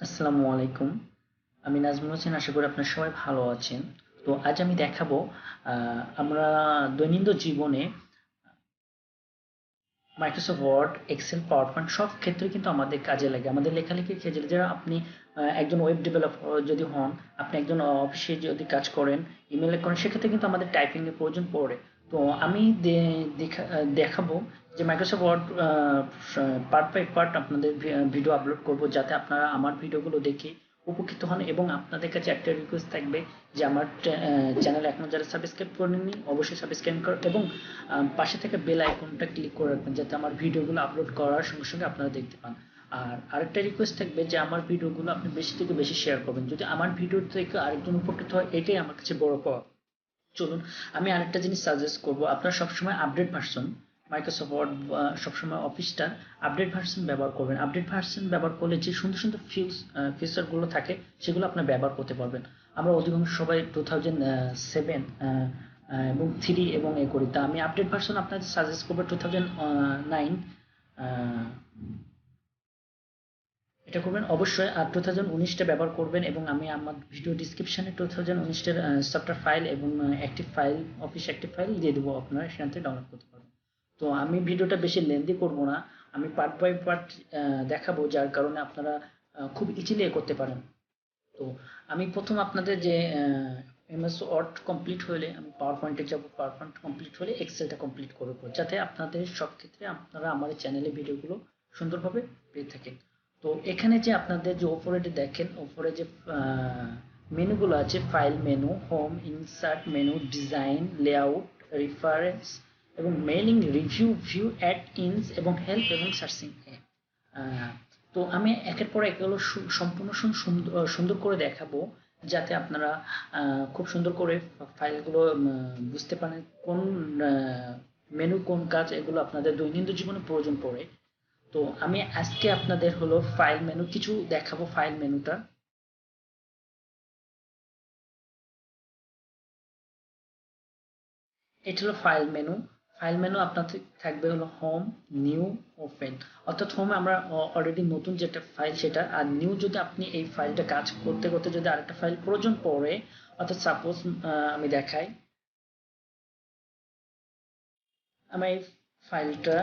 আসসালামু আলাইকুম। আমি নাজমুল হোসেন, আশা করি আপনারা সবাই ভালো আছেন। তো আজ আমি দেখাবো আমরা দৈনন্দিন জীবনে Microsoft Word Excel PowerPoint সব ক্ষেত্রে কিন্তু আমাদের কাজে লাগে। আমাদের লেখালেখির ক্ষেত্রে যারা আপনি একজন ওয়েব ডেভেলপার যদি হন, আপনি একজন অফিসে যদি কাজ করেন ইমেলে করেন, সেক্ষেত্রে কিন্তু আমাদের টাইপিং এর প্রয়োজন পড়ে। তো আমি দেখা- দেখাবো যে Microsoft Word part by part আপনাদের ভিডিও আপলোড করব যাতে আপনারা আমার ভিডিওগুলো দেখে উপকৃত হন এবং আপনাদের কাছে একটা রিকোয়েস্ট থাকবে যে আমার চ্যানেল এখনও যারা সাবস্ক্রাইব করেননি, অবশ্যই সাবস্ক্রাইব করেন এবং পাশে থেকে বেল আইকনটা ক্লিক করে রাখবেন যাতে আমার ভিডিওগুলো আপলোড করার সঙ্গে সঙ্গে আপনারা দেখতে পান। আর আরেকটা রিকোয়েস্ট থাকবে যে আমার ভিডিওগুলো আপনি বেশি থেকে বেশি শেয়ার করবেন। যদি আমার ভিডিও থেকে আরেকজন উপকৃত হয়, এটাই আমার কাছে বড় পাওয়া। চলুন, আমি আরেকটা জিনিস সাজেস্ট করব। আপনারা সবসময় আপডেট ভার্সন মাইক্রোসফট ওয়ার্ড সবসময় অফিসটা আপডেট ভার্সন ব্যবহার করবেন। আপডেট ভার্সন ব্যবহার করলে যে সুন্দর সুন্দর ফিউজ ফিচারগুলো থাকে, সেগুলো আপনার ব্যবহার করতে পারবেন। আমরা অধিকাংশ সবাই টু থাউজেন্ড সেভেন এবং থ্রি এবং এ করি। তা আমি আপডেট ভার্সন আপনাদের সাজেস্ট করব টু থাউজেন্ড নাইন এটা করবেন অবশ্যই। আর টু থাউজেন্ড উনিশটা ব্যবহার করবেন এবং আমি আমার ভিডিও ডিসক্রিপশনে টু থাউজেন্ড উনিশটার সফটওয়্যার ফাইল এবং active file office active file দিয়ে দেবো আপনারা, সেখান থেকে ডাউনলোড করতে পারবেন। তো আমি ভিডিওটা বেশি লেন্দি করব না। আমি পার্ট বাই পার্ট দেখাবো, যার কারণে আপনারা খুব ইজিলি করতে পারেন। তো আমি প্রথম আপনাদের যে এমএস ওয়ার্ড কমপ্লিট হলে, আমি পাওয়ার পয়েন্টে যাব পাওয়ার পয়েন্ট কমপ্লিট হলে এক্সেলটা কমপ্লিট করব যাতে আপনাদের সব ক্ষেত্রে আপনারা আমার চ্যানেলে ভিডিওগুলো সুন্দরভাবে পেয়ে থাকেন। তো এখানে যে আপনাদের যে ওপরে দেখেন ওপরে যে মেনুগুলো আছে file menu home insert menu design layout reference এবং mailing review view add ins এবং হেল্প এবং সার্চিং তো আমি একের পর এক এগুলো সম্পূর্ণ সুন্দর সুন্দর করে দেখাবো, যাতে আপনারা খুব সুন্দর করে ফাইলগুলো বুঝতে পারেন কোন মেনু কোন কাজ এগুলো আপনাদের দৈনন্দিন জীবনে প্রয়োজন পড়ে। তো আমি আজকে আপনাদের হলো ফাইল মেনু কিছু দেখাবো ফাইল মেনুটা এটা হলো ফাইল মেনু ফাইল মেনু আপনার থাকবে হলো হোম নিউ ওপেন অর্থাৎ হোমে আমরা অলরেডি নতুন যেটা ফাইল সেটা, আর নিউ যদি আপনি এই ফাইলটা কাজ করতে করতে যদি আরেকটা ফাইল প্রয়োজন পড়ে, অর্থাৎ সাপোজ আমি দেখাই। আমার এই ফাইলটা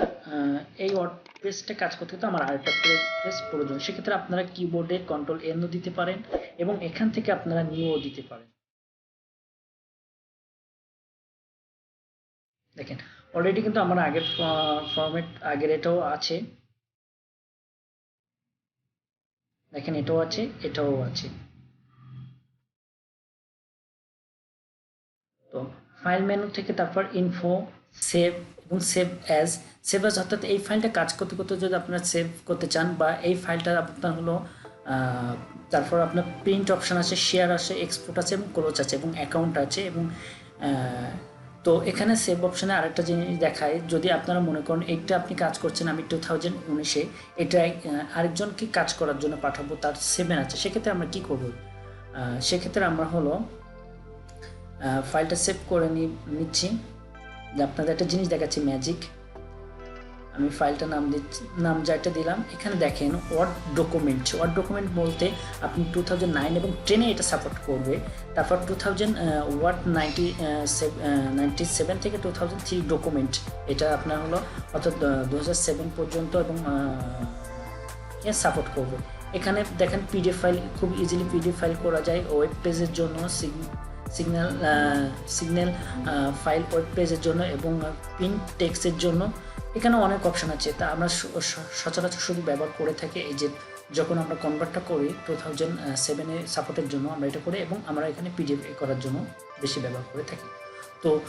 এই ওয়ার্ড পেজটা কাজ করতে তো আমার আরেকটা পেজ প্রয়োজন। সেক্ষেত্রে আপনারা কিবোর্ডে কন্ট্রোল এনও দিতে পারেন এবং এখান থেকে আপনারা নিউও দিতে পারেন। দেখেন অলরেডি কিন্তু আমার আগের ফরম্যাট আগের এটাও আছে। দেখেন এটাও আছে এটাও আছে। তো ফাইল মেনু থেকে তারপর ইনফো সেভ এবং সেভ অ্যাজ সেভ অ্যাজ অর্থাৎ এই ফাইলটা কাজ করতে করতে যদি আপনারা সেভ করতে চান বা এই ফাইলটা আপনার হলো তারপর আপনার প্রিন্ট অপশন আছে শেয়ার আছে এক্সপোর্ট আছে এবং ক্লোজ আছে এবং অ্যাকাউন্ট আছে এবং তো এখানে সেভ অপশানে আরেকটা জিনিস দেখায়, যদি আপনারা মনে করেন এইটা আপনি কাজ করছেন, আমি টু থাউজেন্ড উনিশে এটা আরেকজনকে কাজ করার জন্য পাঠাবো, তার সেভেন আছে, সেক্ষেত্রে আমরা কি করব? সেক্ষেত্রে আমরা হলো ফাইলটা সেভ করে নিচ্ছি। আপনাদের একটা জিনিস দেখাচ্ছি ম্যাজিক আমি ফাইলটা নাম দিচ্ছি, নাম যেটা দিলাম, এখানে দেখেন ওয়ার্ড ডকুমেন্ট। ওয়ার্ড ডকুমেন্ট বলতে আপনি টু থাউজেন্ড নাইন এবং টেনে এটা সাপোর্ট করবে। তারপর two thousand Word ninety ninety seven থেকে টু থাউজেন্ড থ্রি ডকুমেন্ট। এটা আপনার হলো অর্থাৎ দু হাজার সেভেন পর্যন্ত এবং সাপোর্ট করবে। এখানে দেখেন পিডিএফ ফাইল, খুব ইজিলি পিডিএফ ফাইল করা যায় ওয়েব পেজের জন্য সিগন্যাল সিগন্যাল ফাইল ওয়েব পেজের জন্য এবং প্রিন্ট টেক্সের জন্য। এখানে অনেক অপশন আছে, তা আমরা সচরাচর শুধু ব্যবহার করে থাকি এই যে যখন আমরা কনভার্টটা করি টু থাউজেন্ড সেভেনে সাপোর্টের জন্য আমরা এটা করি এবং আমরা এখানে পিডিএফ করার জন্য বেশি ব্যবহার করে থাকি। তো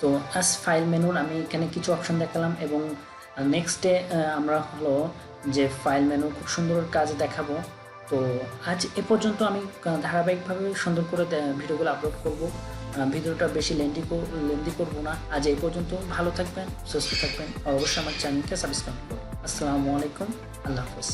তো আজ ফাইল মেনুর আমি এখানে কিছু অপশন দেখালাম এবং নেক্সট ডে আমরা হলো যে ফাইল মেনু খুব সুন্দর কাজ দেখাবো। তো আজ এ পর্যন্ত আমি ধারাবাহিকভাবে সুন্দর করে ভিডিওগুলো আপলোড করব। ভিডিওটা বেশি লেন্দি লেন্দি করব না। আজ এ পর্যন্ত ভালো থাকবেন, সুস্থ থাকবেন। অবশ্যই আমার চ্যানেলকে সাবস্ক্রাইব করুন আসসালামু আলাইকুম, আল্লাহ হাফেজ।